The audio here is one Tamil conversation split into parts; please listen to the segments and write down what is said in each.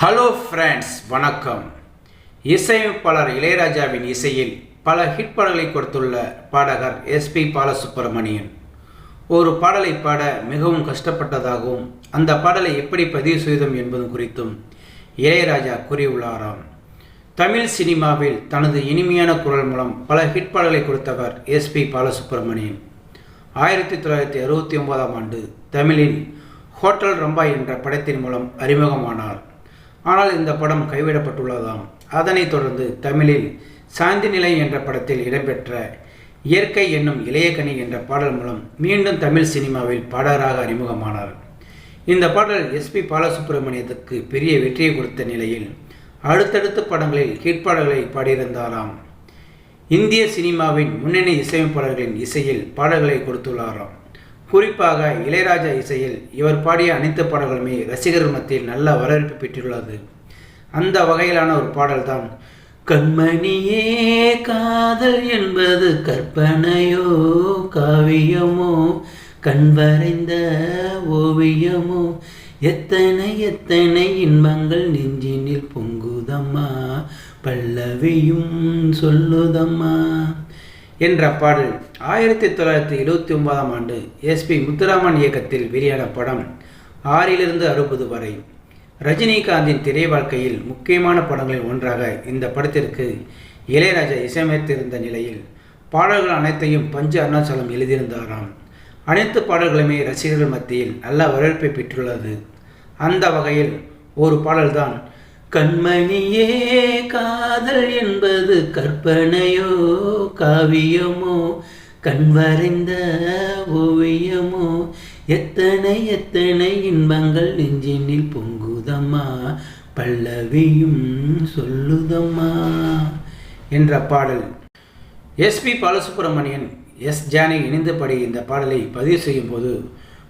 ஹலோ ஃப்ரெண்ட்ஸ் வணக்கம். இசையமைப்பாளர் இளையராஜாவின் இசையில் பல ஹிட் பாடல்களை கொடுத்துள்ள பாடகர் எஸ்பி பாலசுப்ரமணியன். ஒரு பாடலை பாட மிகவும் கஷ்டப்பட்டதாகவும் அந்த பாடலை எப்படி பதிவு செய்தோம் என்பது குறித்தும் இளையராஜா கூறியுள்ளாராம். தமிழ் சினிமாவில் தனது இனிமையான குரல் மூலம் பல ஹிட் பாடல்களை கொடுத்தவர் எஸ்பி பாலசுப்ரமணியன். ஆயிரத்தி தொள்ளாயிரத்தி அறுபத்தி ஒன்பதாம் ஆண்டு தமிழில் ஹோட்டல் ரம்பா என்ற படத்தின் மூலம் அறிமுகமானார். ஆனால் இந்த படம் கைவிடப்பட்டுள்ளதாம். அதனைத் தொடர்ந்து தமிழில் சாந்தி நிலை என்ற படத்தில் இடம்பெற்ற இயற்கை என்னும் இளையகனி என்ற பாடல் மூலம் மீண்டும் தமிழ் சினிமாவில் பாடகராக அறிமுகமானார். இந்த பாடல் எஸ்பி பாலசுப்ரமணியத்துக்கு பெரிய வெற்றியை கொடுத்த நிலையில் அடுத்தடுத்த படங்களில் ஹிட் பாடல்களை பாடியிருந்தாராம். இந்திய சினிமாவின் முன்னணி இசையமைப்பாளர்களின் இசையில் பாடல்களை கொடுத்துள்ளாராம். குறிப்பாக இளையராஜா இசையில் இவர் பாடிய அனைத்து பாடல்களுமே ரசிகர்கள் மத்தியில் நல்ல வரவேற்பு பெற்றுள்ளது. அந்த வகையிலான ஒரு பாடல்தான் கண்மணியே காதல் என்பது கற்பனையோ காவியமோ கண் வரைந்த ஓவியமோ எத்தனை எத்தனை இன்பங்கள் நெஞ்சினில் பொங்குதம்மா பல்லவியும் சொல்லுதம்மா. என்ற பாடல். ஆயிரத்தி தொள்ளாயிரத்தி எழுபத்தி ஒன்பதாம் ஆண்டு எஸ்பி முத்துராமன் இயக்கத்தில் வெளியான படம் ஆறிலிருந்து அறுபது வரை. ரஜினிகாந்தின் திரை வாழ்க்கையில் முக்கியமான படங்களில் ஒன்றாக இந்த படத்திற்கு இளையராஜா இசையமைத்திருந்த நிலையில் பாடல்கள் அனைத்தையும் பஞ்சு அருணாச்சலம் எழுதியிருந்தாராம். அனைத்து பாடல்களுமே ரசிகர்கள் மத்தியில் நல்ல வரவேற்பை பெற்றுள்ளது. அந்த வகையில் ஒரு பாடல்தான் கண்மணியே காதல் என்பது கற்பனையோ காவியமோ கண் வரைந்த ஓவியமோ. எத்தனை எத்தனை இன்பங்கள் நெஞ்சினில் பொங்குதம்மா பல்லவியும் சொல்லுதம்மா என்ற பாடல். SP Balasubramanian S. ஜானி இணைந்து படி இந்த பாடலை பதிவு செய்யும் போது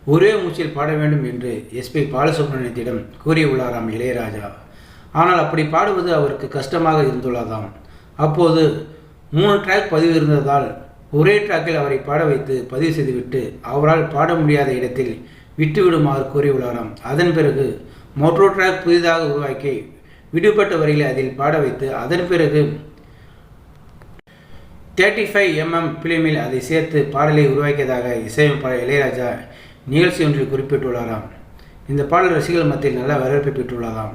ஒரே மூச்சில் பாட வேண்டும் என்று எஸ்பி பாலசுப்ரமணியத்திடம் கூறியுள்ளாராம் இளையராஜா. ஆனால் அப்படி பாடுவது அவருக்கு கஷ்டமாக இருந்துள்ளதாம். அப்போது மூணு ட்ராக் பதிவு இருந்ததால் ஒரே ட்ராக்கில் அவரை பாட வைத்து பதிவு செய்துவிட்டு அவரால் பாட முடியாத இடத்தில் விட்டுவிடுமாறு கூறியுள்ளாராம். அதன் பிறகு மோட்ரோ ட்ராக் புதிதாக உருவாக்கி விடுபட்ட வரையில் அதில் பாட வைத்து அதன் பிறகு தேர்ட்டி ஃபைவ் எம்எம் பிலிமில் அதை சேர்த்து பாடலை உருவாக்கியதாக இசையமைப்பாளர் இளையராஜா நிகழ்ச்சி ஒன்றில் குறிப்பிட்டுள்ளாராம். இந்த பாடல் ரசிகர்கள் மத்தியில் நல்ல வரவேற்பை பெற்றுள்ளதாம்.